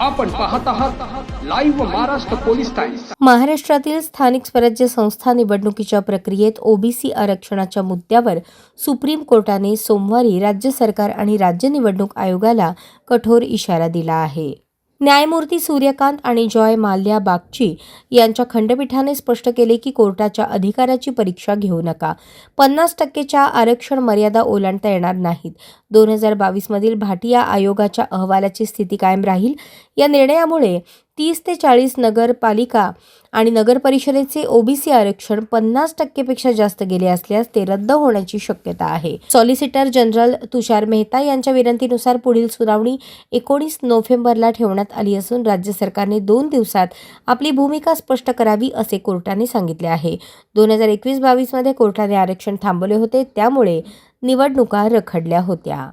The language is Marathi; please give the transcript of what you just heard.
आपण पाहत आहात लाईव्ह महाराष्ट्र पोलीस टाइम्स महाराष्ट्रातील स्थानिक स्वराज्य संस्था निवडणुकीच्या प्रक्रियेत ओबीसी आरक्षणाच्या मुद्द्यावर सुप्रीम कोर्टाने सोमवारी राज्य सरकार आणि राज्य निवडणूक आयोगाला कठोर इशारा दिला आहे. न्यायमूर्ती सूर्यकांत आणि जॉय माल्या बागची यांच्या खंडपीठाने स्पष्ट केले की कोर्टाच्या अधिकाराची परीक्षा घेऊ नका. पन्नास टक्केच्या आरक्षण मर्यादा ओलांडता येणार नाहीत. दोन हजार बावीसमधील भाटिया आयोगाच्या अहवालाची स्थिती कायम राहील. या निर्णयामुळे तीस ते चाळीस नगरपालिका आणि नगरपरिषदेचे ओबीसी आरक्षण पन्नास टक्केपेक्षा जास्त गेले असल्यास ते रद्द होण्याची शक्यता आहे. सॉलिसिटर जनरल तुषार मेहता यांच्या विनंतीनुसार पुढील सुनावणी एकोणीस नोव्हेंबरला ठेवण्यात आली असून राज्य सरकारने दोन दिवसात आपली भूमिका स्पष्ट करावी असे कोर्टाने सांगितले आहे. दोन हजार एकवीस बावीसमध्ये कोर्टाने आरक्षण थांबवले होते त्यामुळे निवडणुका रखडल्या होत्या.